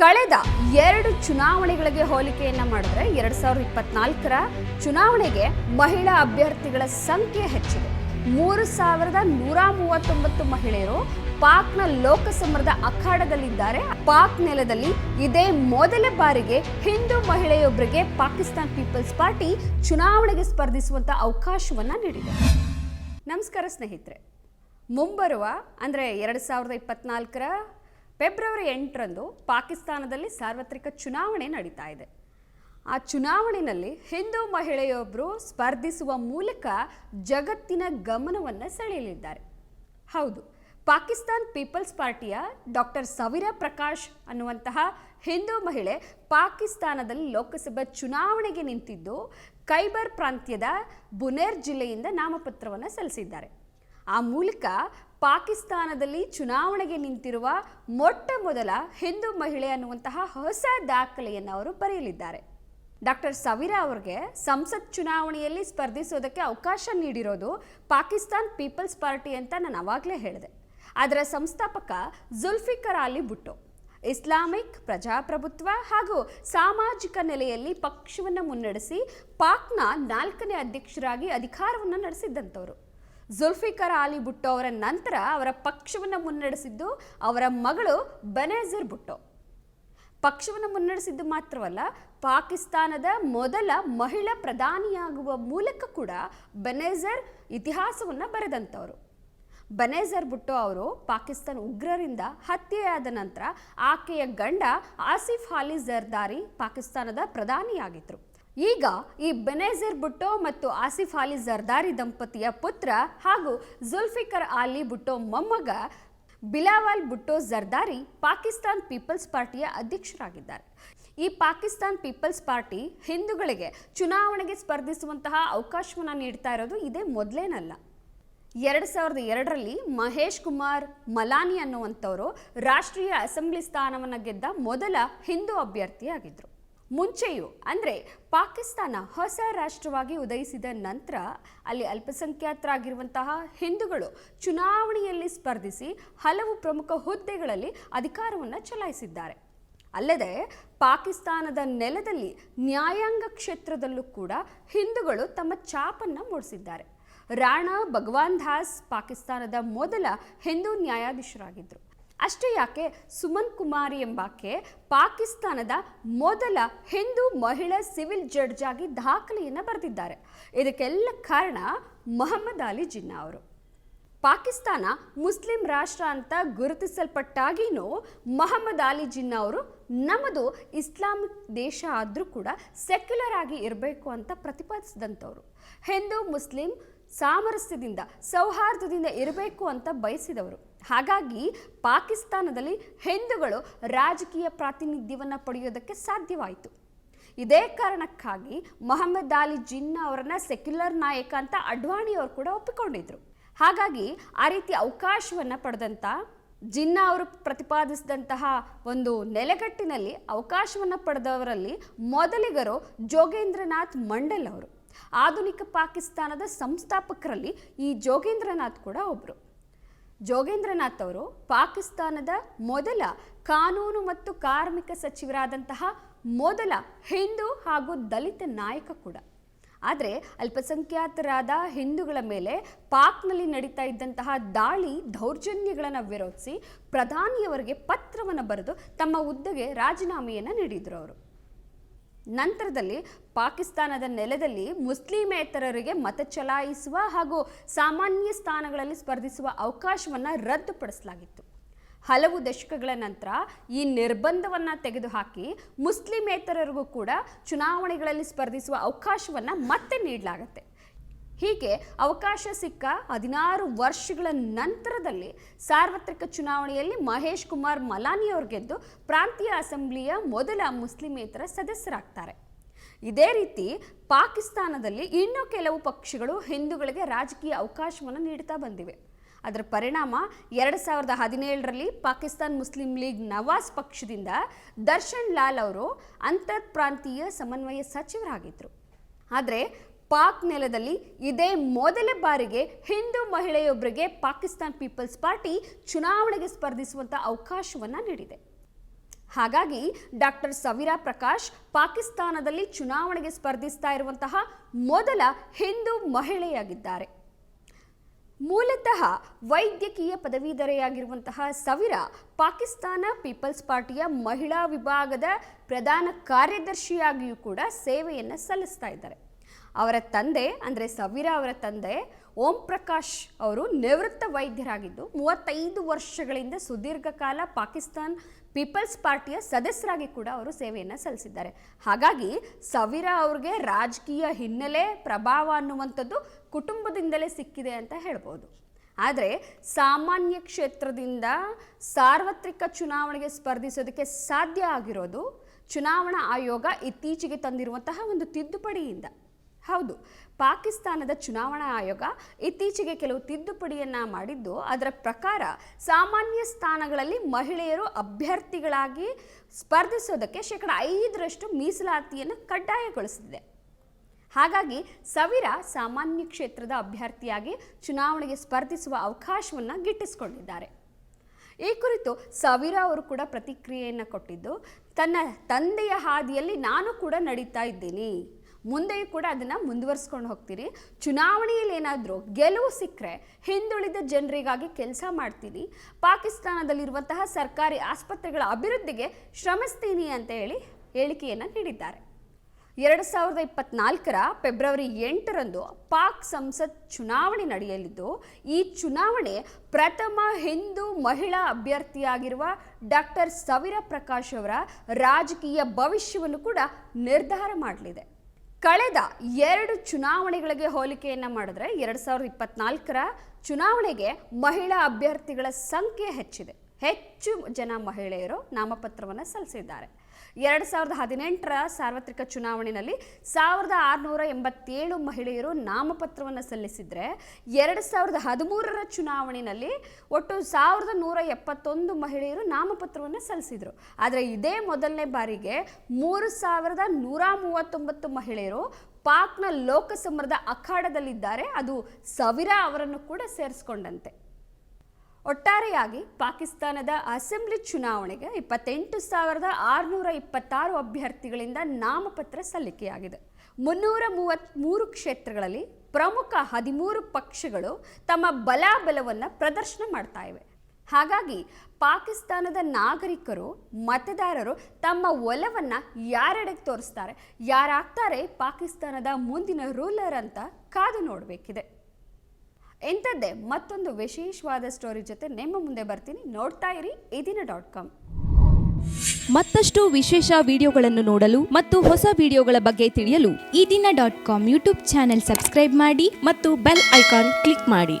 ಕಳೆದ ಎರಡು ಚುನಾವಣೆಗಳಿಗೆ ಹೋಲಿಕೆಯನ್ನ ಮಾಡಿದ್ರೆ ಎರಡ್ ಸಾವಿರದ ಇಪ್ಪತ್ನಾಲ್ಕರ ಚುನಾವಣೆಗೆ ಮಹಿಳಾ ಅಭ್ಯರ್ಥಿಗಳ ಸಂಖ್ಯೆ ಹೆಚ್ಚಿದೆ. ಮೂರು ಸಾವಿರದ ನೂರ ಮೂವತ್ತೊಂಬತ್ತು ಮಹಿಳೆಯರು ಪಾಕ್ನ ಲೋಕಸಮರದ ಅಖಾಡದಲ್ಲಿದ್ದಾರೆ. ಪಾಕ್ ನೆಲದಲ್ಲಿ ಇದೇ ಮೊದಲ ಬಾರಿಗೆ ಹಿಂದೂ ಮಹಿಳೆಯೊಬ್ಬರಿಗೆ ಪಾಕಿಸ್ತಾನ್ ಪೀಪಲ್ಸ್ ಪಾರ್ಟಿ ಚುನಾವಣೆಗೆ ಸ್ಪರ್ಧಿಸುವಂತ ಅವಕಾಶವನ್ನ ನೀಡಿದೆ. ನಮಸ್ಕಾರ ಸ್ನೇಹಿತರೆ. ಮುಂಬರುವ ಅಂದರೆ ಎರಡು ಸಾವಿರದ ಇಪ್ಪತ್ನಾಲ್ಕರ ಫೆಬ್ರವರಿ ಎಂಟರಂದು ಪಾಕಿಸ್ತಾನದಲ್ಲಿ ಸಾರ್ವತ್ರಿಕ ಚುನಾವಣೆ ನಡೀತಾ ಇದೆ. ಆ ಚುನಾವಣೆಯಲ್ಲಿ ಹಿಂದೂ ಮಹಿಳೆಯೊಬ್ಬರು ಸ್ಪರ್ಧಿಸುವ ಮೂಲಕ ಜಗತ್ತಿನ ಗಮನವನ್ನು ಸೆಳೆಯಲಿದ್ದಾರೆ. ಹೌದು, ಪಾಕಿಸ್ತಾನ್ ಪೀಪಲ್ಸ್ ಪಾರ್ಟಿಯ ಡಾಕ್ಟರ್ ಸವಿರಾ ಪ್ರಕಾಶ್ ಅನ್ನುವಂತಹ ಹಿಂದೂ ಮಹಿಳೆ ಪಾಕಿಸ್ತಾನದಲ್ಲಿ ಲೋಕಸಭಾ ಚುನಾವಣೆಗೆ ನಿಂತಿದ್ದು ಖೈಬರ್ ಪ್ರಾಂತ್ಯದ ಬುನೇರ್ ಜಿಲ್ಲೆಯಿಂದ ನಾಮಪತ್ರವನ್ನು ಸಲ್ಲಿಸಿದ್ದಾರೆ. ಆ ಮೂಲಕ ಪಾಕಿಸ್ತಾನದಲ್ಲಿ ಚುನಾವಣೆಗೆ ನಿಂತಿರುವ ಮೊಟ್ಟ ಮೊದಲ ಹಿಂದೂ ಮಹಿಳೆ ಅನ್ನುವಂತಹ ಹೊಸ ದಾಖಲೆಯನ್ನು ಅವರು ಬರೆಯಲಿದ್ದಾರೆ. ಡಾಕ್ಟರ್ ಸವಿರಾ ಅವರಿಗೆ ಸಂಸತ್ ಚುನಾವಣೆಯಲ್ಲಿ ಸ್ಪರ್ಧಿಸೋದಕ್ಕೆ ಅವಕಾಶ ನೀಡಿರೋದು ಪಾಕಿಸ್ತಾನ್ ಪೀಪಲ್ಸ್ ಪಾರ್ಟಿ ಅಂತ ನಾನು ಅವಾಗಲೇ ಹೇಳಿದೆ. ಅದರ ಸಂಸ್ಥಾಪಕ ಜುಲ್ಫಿಕರ್ ಅಲಿ ಭುಟ್ಟೋ, ಇಸ್ಲಾಮಿಕ್ ಪ್ರಜಾಪ್ರಭುತ್ವ ಹಾಗೂ ಸಾಮಾಜಿಕ ನೆಲೆಯಲ್ಲಿ ಪಕ್ಷವನ್ನು ಮುನ್ನಡೆಸಿ ಪಾಕ್ನ ನಾಲ್ಕನೇ ಅಧ್ಯಕ್ಷರಾಗಿ ಅಧಿಕಾರವನ್ನು ನಡೆಸಿದ್ದಂಥವರು. ಜುಲ್ಫಿಕರ್ ಆಲಿ ಭುಟ್ಟೋ ಅವರ ನಂತರ ಅವರ ಪಕ್ಷವನ್ನು ಮುನ್ನಡೆಸಿದ್ದು ಅವರ ಮಗಳು ಬೆನೇಜರ್ ಭುಟ್ಟೋ. ಪಕ್ಷವನ್ನು ಮುನ್ನಡೆಸಿದ್ದು ಮಾತ್ರವಲ್ಲ, ಪಾಕಿಸ್ತಾನದ ಮೊದಲ ಮಹಿಳಾ ಪ್ರಧಾನಿಯಾಗುವ ಮೂಲಕ ಕೂಡ ಬೆನೇಜರ್ ಇತಿಹಾಸವನ್ನು ಬರೆದಂಥವರು. ಬನೇಜರ್ ಭುಟ್ಟೋ ಅವರು ಪಾಕಿಸ್ತಾನ ಉಗ್ರರಿಂದ ಹತ್ಯೆಯಾದ ನಂತರ ಆಕೆಯ ಗಂಡ ಆಸಿಫ್ ಅಲಿ ಜರ್ದಾರಿ ಪಾಕಿಸ್ತಾನದ ಪ್ರಧಾನಿಯಾಗಿದ್ದರು ಈಗ ಈ ಬೆನೇಜರ್ ಬುಟ್ಟೋ ಮತ್ತು ಆಸಿಫ್ ಅಲಿ ಜರ್ದಾರಿ ದಂಪತಿಯ ಪುತ್ರ ಹಾಗೂ ಜುಲ್ಫಿಕರ್ ಅಲಿ ಬುಟ್ಟೋ ಮೊಮ್ಮಗ ಬಿಲಾವಲ್ ಬುಟ್ಟೋ ಜರ್ದಾರಿ ಪಾಕಿಸ್ತಾನ್ ಪೀಪಲ್ಸ್ ಪಾರ್ಟಿಯ ಅಧ್ಯಕ್ಷರಾಗಿದ್ದಾರೆ. ಈ ಪಾಕಿಸ್ತಾನ್ ಪೀಪಲ್ಸ್ ಪಾರ್ಟಿ ಹಿಂದೂಗಳಿಗೆ ಚುನಾವಣೆಗೆ ಸ್ಪರ್ಧಿಸುವಂತಹ ಅವಕಾಶವನ್ನು ನೀಡ್ತಾ ಇರೋದು ಇದೇ ಮೊದಲೇನಲ್ಲ. ಎರಡು ಸಾವಿರದ ಎರಡರಲ್ಲಿ ಮಹೇಶ್ ಕುಮಾರ್ ಮಲಾನಿ ಅನ್ನುವಂಥವರು ರಾಷ್ಟ್ರೀಯ ಅಸೆಂಬ್ಲಿ ಸ್ಥಾನವನ್ನು ಗೆದ್ದ ಮೊದಲ ಹಿಂದೂ ಅಭ್ಯರ್ಥಿಯಾಗಿದ್ದರು ಮುಂಚೆಯೂ, ಅಂದರೆ ಪಾಕಿಸ್ತಾನ ಹೊಸ ರಾಷ್ಟ್ರವಾಗಿ ಉದಯಿಸಿದ ನಂತರ ಅಲ್ಲಿ ಅಲ್ಪಸಂಖ್ಯಾತರಾಗಿರುವಂತಹ ಹಿಂದೂಗಳು ಚುನಾವಣೆಯಲ್ಲಿ ಸ್ಪರ್ಧಿಸಿ ಹಲವು ಪ್ರಮುಖ ಹುದ್ದೆಗಳಲ್ಲಿ ಅಧಿಕಾರವನ್ನು ಚಲಾಯಿಸಿದ್ದಾರೆ. ಅಲ್ಲದೆ ಪಾಕಿಸ್ತಾನದ ನೆಲದಲ್ಲಿ ನ್ಯಾಯಾಂಗ ಕ್ಷೇತ್ರದಲ್ಲೂ ಕೂಡ ಹಿಂದೂಗಳು ತಮ್ಮ ಛಾಪನ್ನು ಮೂಡಿಸಿದ್ದಾರೆ. ರಾಣಾ ಭಗವಾನ್ ದಾಸ್ ಪಾಕಿಸ್ತಾನದ ಮೊದಲ ಹಿಂದೂ ನ್ಯಾಯಾಧೀಶರಾಗಿದ್ದರು ಅಷ್ಟೇ ಯಾಕೆ ಸುಮನ್ ಕುಮಾರಿ ಎಂಬಾಕೆ ಪಾಕಿಸ್ತಾನದ ಮೊದಲ ಹಿಂದೂ ಮಹಿಳಾ ಸಿವಿಲ್ ಜಡ್ಜ್ ಆಗಿ ದಾಖಲೆಯನ್ನು ಬರೆದಿದ್ದಾರೆ. ಇದಕ್ಕೆಲ್ಲ ಕಾರಣ ಮೊಹಮ್ಮದ್ ಅಲಿ ಜಿನ್ನಾ ಅವರು. ಪಾಕಿಸ್ತಾನ ಮುಸ್ಲಿಂ ರಾಷ್ಟ್ರ ಅಂತ ಗುರುತಿಸಲ್ಪಟ್ಟಾಗಿನೂ ಮೊಹಮ್ಮದ್ ಅಲಿ ಜಿನ್ನಾ ಅವರು ನಮ್ಮದು ಇಸ್ಲಾಮಿಕ್ ದೇಶ ಆದರೂ ಕೂಡ ಸೆಕ್ಯುಲರ್ ಆಗಿ ಇರಬೇಕು ಅಂತ ಪ್ರತಿಪಾದಿಸಿದಂಥವ್ರು. ಹಿಂದೂ ಮುಸ್ಲಿಂ ಸಾಮರಸ್ಯದಿಂದ, ಸೌಹಾರ್ದದಿಂದ ಇರಬೇಕು ಅಂತ ಬಯಸಿದವರು. ಹಾಗಾಗಿ ಪಾಕಿಸ್ತಾನದಲ್ಲಿ ಹಿಂದೂಗಳು ರಾಜಕೀಯ ಪ್ರಾತಿನಿಧ್ಯವನ್ನು ಪಡೆಯೋದಕ್ಕೆ ಸಾಧ್ಯವಾಯಿತು. ಇದೇ ಕಾರಣಕ್ಕಾಗಿ ಮೊಹಮ್ಮದ್ ಅಲಿ ಜಿನ್ನಾ ಅವರನ್ನ ಸೆಕ್ಯುಲರ್ ನಾಯಕ ಅಂತ ಅಡ್ವಾಣಿ ಅವರು ಕೂಡ ಒಪ್ಪಿಕೊಂಡಿದ್ರು. ಹಾಗಾಗಿ ಆ ರೀತಿ ಅವಕಾಶವನ್ನು ಪಡೆದಂಥ ಜಿನ್ನಾ ಅವರು ಪ್ರತಿಪಾದಿಸಿದಂತಹ ಒಂದು ನೆಲೆಗಟ್ಟಿನಲ್ಲಿ ಅವಕಾಶವನ್ನು ಪಡೆದವರಲ್ಲಿ ಮೊದಲಿಗರು ಜೋಗೇಂದ್ರನಾಥ್ ಮಂಡಲ್ ಅವರು. ಆಧುನಿಕ ಪಾಕಿಸ್ತಾನದ ಸಂಸ್ಥಾಪಕರಲ್ಲಿ ಈ ಜೋಗೇಂದ್ರನಾಥ್ ಕೂಡ ಒಬ್ಬರು ಜೋಗೇಂದ್ರನಾಥ್ ಅವರು ಪಾಕಿಸ್ತಾನದ ಮೊದಲ ಕಾನೂನು ಮತ್ತು ಕಾರ್ಮಿಕ ಸಚಿವರಾದಂತಹ ಮೊದಲ ಹಿಂದೂ ಹಾಗೂ ದಲಿತ ನಾಯಕ ಕೂಡ. ಆದರೆ ಅಲ್ಪಸಂಖ್ಯಾತರಾದ ಹಿಂದೂಗಳ ಮೇಲೆ ಪಾಕ್ನಲ್ಲಿ ನಡೀತಾ ಇದ್ದಂತಹ ದಾಳಿ ದೌರ್ಜನ್ಯಗಳನ್ನು ವಿರೋಧಿಸಿ ಪ್ರಧಾನಿಯವರಿಗೆ ಪತ್ರವನ್ನು ಬರೆದು ತಮ್ಮ ಹುದ್ದೆಗೆ ರಾಜೀನಾಮೆಯನ್ನು ನೀಡಿದರು ಅವರು. ನಂತರದಲ್ಲಿ ಪಾಕಿಸ್ತಾನದ ನೆಲದಲ್ಲಿ ಮುಸ್ಲಿಮೇತರರಿಗೆ ಮತ ಚಲಾಯಿಸುವ ಹಾಗೂ ಸಾಮಾನ್ಯ ಸ್ಥಾನಗಳಲ್ಲಿ ಸ್ಪರ್ಧಿಸುವ ಅವಕಾಶವನ್ನು ರದ್ದುಪಡಿಸಲಾಗಿತ್ತು. ಹಲವು ದಶಕಗಳ ನಂತರ ಈ ನಿರ್ಬಂಧವನ್ನು ತೆಗೆದುಹಾಕಿ ಮುಸ್ಲಿಮೇತರರಿಗೂ ಕೂಡ ಚುನಾವಣೆಗಳಲ್ಲಿ ಸ್ಪರ್ಧಿಸುವ ಅವಕಾಶವನ್ನು ಮತ್ತೆ ನೀಡಲಾಗತ್ತೆ. ಹೀಗೆ ಅವಕಾಶ ಸಿಕ್ಕ ಹದಿನಾರು ವರ್ಷಗಳ ನಂತರದಲ್ಲಿ ಸಾರ್ವತ್ರಿಕ ಚುನಾವಣೆಯಲ್ಲಿ ಮಹೇಶ್ ಕುಮಾರ್ ಮಲಾನಿ ಅವರು ಗೆದ್ದು ಪ್ರಾಂತೀಯ ಅಸೆಂಬ್ಲಿಯ ಮೊದಲ ಮುಸ್ಲಿಮೇತರ ಸದಸ್ಯರಾಗ್ತಾರೆ. ಇದೇ ರೀತಿ ಪಾಕಿಸ್ತಾನದಲ್ಲಿ ಇನ್ನೂ ಕೆಲವು ಪಕ್ಷಗಳು ಹಿಂದೂಗಳಿಗೆ ರಾಜಕೀಯ ಅವಕಾಶವನ್ನು ನೀಡುತ್ತಾ ಬಂದಿವೆ. ಅದರ ಪರಿಣಾಮ ಎರಡು ಸಾವಿರದ ಹದಿನೇಳರಲ್ಲಿ ಪಾಕಿಸ್ತಾನ್ ಮುಸ್ಲಿಂ ಲೀಗ್ ನವಾಜ್ ಪಕ್ಷದಿಂದ ದರ್ಶನ್ ಲಾಲ್ ಅವರು ಅಂತರ್ ಪ್ರಾಂತೀಯ ಸಮನ್ವಯ ಸಚಿವರಾಗಿದ್ದರು. ಆದರೆ ಪಾಕ್ ನೆಲದಲ್ಲಿ ಇದೇ ಮೊದಲ ಬಾರಿಗೆ ಹಿಂದೂ ಮಹಿಳೆಯೊಬ್ಬರಿಗೆ ಪಾಕಿಸ್ತಾನ್ ಪೀಪಲ್ಸ್ ಪಾರ್ಟಿ ಚುನಾವಣೆಗೆ ಸ್ಪರ್ಧಿಸುವಂಥ ಅವಕಾಶವನ್ನು ನೀಡಿದೆ. ಹಾಗಾಗಿ ಡಾಕ್ಟರ್ ಸವಿರಾ ಪ್ರಕಾಶ್ ಪಾಕಿಸ್ತಾನದಲ್ಲಿ ಚುನಾವಣೆಗೆ ಸ್ಪರ್ಧಿಸ್ತಾ ಇರುವಂತಹ ಮೊದಲ ಹಿಂದೂ ಮಹಿಳೆಯಾಗಿದ್ದಾರೆ. ಮೂಲತಃ ವೈದ್ಯಕೀಯ ಪದವೀಧರೆಯಾಗಿರುವಂತಹ ಸವಿರಾ ಪಾಕಿಸ್ತಾನ ಪೀಪಲ್ಸ್ ಪಾರ್ಟಿಯ ಮಹಿಳಾ ವಿಭಾಗದ ಪ್ರಧಾನ ಕಾರ್ಯದರ್ಶಿಯಾಗಿಯೂ ಕೂಡ ಸೇವೆಯನ್ನು ಸಲ್ಲಿಸ್ತಾ ಇದ್ದಾರೆ. ಅವರ ತಂದೆ, ಅಂದರೆ ಸವಿರ ಅವರ ತಂದೆ, ಓಂ ಪ್ರಕಾಶ್ ಅವರು ನಿವೃತ್ತ ವೈದ್ಯರಾಗಿದ್ದು, ಮೂವತ್ತೈದು ವರ್ಷಗಳಿಂದ ಸುದೀರ್ಘ ಕಾಲ ಪಾಕಿಸ್ತಾನ್ ಪೀಪಲ್ಸ್ ಪಾರ್ಟಿಯ ಸದಸ್ಯರಾಗಿ ಕೂಡ ಅವರು ಸೇವೆಯನ್ನು ಸಲ್ಲಿಸಿದ್ದಾರೆ. ಹಾಗಾಗಿ ಸವಿರ ಅವ್ರಿಗೆ ರಾಜಕೀಯ ಹಿನ್ನೆಲೆ, ಪ್ರಭಾವ ಅನ್ನುವಂಥದ್ದು ಕುಟುಂಬದಿಂದಲೇ ಸಿಕ್ಕಿದೆ ಅಂತ ಹೇಳ್ಬೋದು. ಆದರೆ ಸಾಮಾನ್ಯ ಕ್ಷೇತ್ರದಿಂದ ಸಾರ್ವತ್ರಿಕ ಚುನಾವಣೆಗೆ ಸ್ಪರ್ಧಿಸೋದಕ್ಕೆ ಸಾಧ್ಯ ಆಗಿರೋದು ಚುನಾವಣಾ ಆಯೋಗ ಇತ್ತೀಚೆಗೆ ತಂದಿರುವಂತಹ ಒಂದು ತಿದ್ದುಪಡಿಯಿಂದ. ಹೌದು, ಪಾಕಿಸ್ತಾನದ ಚುನಾವಣಾ ಆಯೋಗ ಇತ್ತೀಚೆಗೆ ಕೆಲವು ತಿದ್ದುಪಡಿಯನ್ನು ಮಾಡಿದ್ದು, ಅದರ ಪ್ರಕಾರ ಸಾಮಾನ್ಯ ಸ್ಥಾನಗಳಲ್ಲಿ ಮಹಿಳೆಯರು ಅಭ್ಯರ್ಥಿಗಳಾಗಿ ಸ್ಪರ್ಧಿಸೋದಕ್ಕೆ ಶೇಕಡ ಐದರಷ್ಟು ಮೀಸಲಾತಿಯನ್ನು ಕಡ್ಡಾಯಗೊಳಿಸಿದೆ. ಹಾಗಾಗಿ ಸವಿರ ಸಾಮಾನ್ಯ ಕ್ಷೇತ್ರದ ಅಭ್ಯರ್ಥಿಯಾಗಿ ಚುನಾವಣೆಗೆ ಸ್ಪರ್ಧಿಸುವ ಅವಕಾಶವನ್ನು ಗಿಟ್ಟಿಸಿಕೊಂಡಿದ್ದಾರೆ. ಈ ಕುರಿತು ಸವಿರ ಅವರು ಕೂಡ ಪ್ರತಿಕ್ರಿಯೆಯನ್ನು ಕೊಟ್ಟಿದ್ದು, ತನ್ನ ತಂದೆಯ ಹಾದಿಯಲ್ಲಿ ನಾನು ಕೂಡ ನಡೀತಾ ಇದ್ದೀನಿ. ಮುಂದೆಯೂ ಕೂಡ ಅದನ್ನು ಮುಂದುವರಿಸ್ಕೊಂಡು ಹೋಗ್ತೀರಿ. ಚುನಾವಣೆಯಲ್ಲಿ ಏನಾದರೂ ಗೆಲುವು ಸಿಕ್ಕರೆ ಹಿಂದುಳಿದ ಜನರಿಗಾಗಿ ಕೆಲಸ ಮಾಡ್ತೀನಿ. ಪಾಕಿಸ್ತಾನದಲ್ಲಿರುವಂತಹ ಸರ್ಕಾರಿ ಆಸ್ಪತ್ರೆಗಳ ಅಭಿವೃದ್ಧಿಗೆ ಶ್ರಮಿಸ್ತೀನಿ ಅಂತ ಹೇಳಿ ಹೇಳಿಕೆಯನ್ನು ನೀಡಿದ್ದಾರೆ. ಎರಡು ಸಾವಿರದ ಇಪ್ಪತ್ನಾಲ್ಕರ ಫೆಬ್ರವರಿ ಎಂಟರಂದು ಪಾಕ್ ಸಂಸತ್ ಚುನಾವಣೆ ನಡೆಯಲಿದ್ದು, ಈ ಚುನಾವಣೆ ಪ್ರಥಮ ಹಿಂದೂ ಮಹಿಳಾ ಅಭ್ಯರ್ಥಿಯಾಗಿರುವ ಡಾಕ್ಟರ್ ಸವಿರ ಪ್ರಕಾಶ್ ಅವರ ರಾಜಕೀಯ ಭವಿಷ್ಯವನ್ನು ಕೂಡ ನಿರ್ಧಾರ ಮಾಡಲಿದೆ. ಕಳೆದ ಎರಡು ಚುನಾವಣೆಗಳಿಗೆ ಹೋಲಿಕೆಯನ್ನು ಮಾಡಿದ್ರೆ ಎರಡು ಸಾವಿರದ ಇಪ್ಪತ್ನಾಲ್ಕರ ಚುನಾವಣೆಗೆ ಮಹಿಳಾ ಅಭ್ಯರ್ಥಿಗಳ ಸಂಖ್ಯೆ ಹೆಚ್ಚಿದೆ. ಹೆಚ್ಚು ಜನ ಮಹಿಳೆಯರು ನಾಮಪತ್ರವನ್ನು ಸಲ್ಲಿಸಿದ್ದಾರೆ. ಎರಡು ಸಾವಿರದ ಹದಿನೆಂಟರ ಸಾರ್ವತ್ರಿಕ ಚುನಾವಣೆಯಲ್ಲಿ ಸಾವಿರದ ಆರುನೂರ ಎಂಬತ್ತೇಳು ಮಹಿಳೆಯರು ನಾಮಪತ್ರವನ್ನು ಸಲ್ಲಿಸಿದರೆ, ಎರಡು ಸಾವಿರದ ಹದಿಮೂರರ ಚುನಾವಣೆಯಲ್ಲಿ ಒಟ್ಟು ಸಾವಿರದ ನೂರ ಎಪ್ಪತ್ತೊಂದು ಮಹಿಳೆಯರು ನಾಮಪತ್ರವನ್ನು ಸಲ್ಲಿಸಿದರು. ಆದರೆ ಇದೇ ಮೊದಲನೇ ಬಾರಿಗೆ ಮೂರು ಸಾವಿರದ ನೂರ ಮೂವತ್ತೊಂಬತ್ತು ಮಹಿಳೆಯರು ಪಾಕ್ನ ಲೋಕಸಮರದ ಅಖಾಡದಲ್ಲಿದ್ದಾರೆ. ಅದು ಸವಿರ ಅವರನ್ನು ಕೂಡ ಸೇರಿಸ್ಕೊಂಡಂತೆ. ಒಟ್ಟಾರೆಯಾಗಿ ಪಾಕಿಸ್ತಾನದ ಅಸೆಂಬ್ಲಿ ಚುನಾವಣೆಗೆ ಇಪ್ಪತ್ತೆಂಟು ಸಾವಿರದ ಆರುನೂರ ಇಪ್ಪತ್ತಾರು ಅಭ್ಯರ್ಥಿಗಳಿಂದ ನಾಮಪತ್ರ ಸಲ್ಲಿಕೆಯಾಗಿದೆ. ಮುನ್ನೂರ ಮೂವತ್ತ್ಮೂರು ಕ್ಷೇತ್ರಗಳಲ್ಲಿ ಪ್ರಮುಖ ಹದಿಮೂರು ಪಕ್ಷಗಳು ತಮ್ಮ ಬಲಾಬಲವನ್ನು ಪ್ರದರ್ಶನ ಮಾಡ್ತಾ ಇವೆ. ಹಾಗಾಗಿ ಪಾಕಿಸ್ತಾನದ ನಾಗರಿಕರು, ಮತದಾರರು ತಮ್ಮ ಒಲವನ್ನು ಯಾರೆಡೆಗೆ ತೋರಿಸ್ತಾರೆ, ಯಾರಾಗ್ತಾರೆ ಪಾಕಿಸ್ತಾನದ ಮುಂದಿನ ರೂಲರ್ ಅಂತ ಕಾದು ನೋಡಬೇಕಿದೆ. ಇಂಥದ್ದೇ ಮತ್ತೊಂದು ವಿಶೇಷವಾದ ಸ್ಟೋರಿ ಜೊತೆ ನಿಮ್ಮ ಮುಂದೆ ಬರ್ತೀನಿ. ನೋಡ್ತಾ ಇರಿ ಇದಿನ ಡಾಟ್ ಕಾಮ್ ಮತ್ತಷ್ಟು ವಿಶೇಷ ವಿಡಿಯೋಗಳನ್ನು ನೋಡಲು ಮತ್ತು ಹೊಸ ವಿಡಿಯೋಗಳ ಬಗ್ಗೆ ತಿಳಿಯಲು ಈ ದಿನ dot com YouTube channel subscribe ಮಾಡಿ ಮತ್ತು ಬೆಲ್ ಐಕಾನ್ ಕ್ಲಿಕ್ ಮಾಡಿ.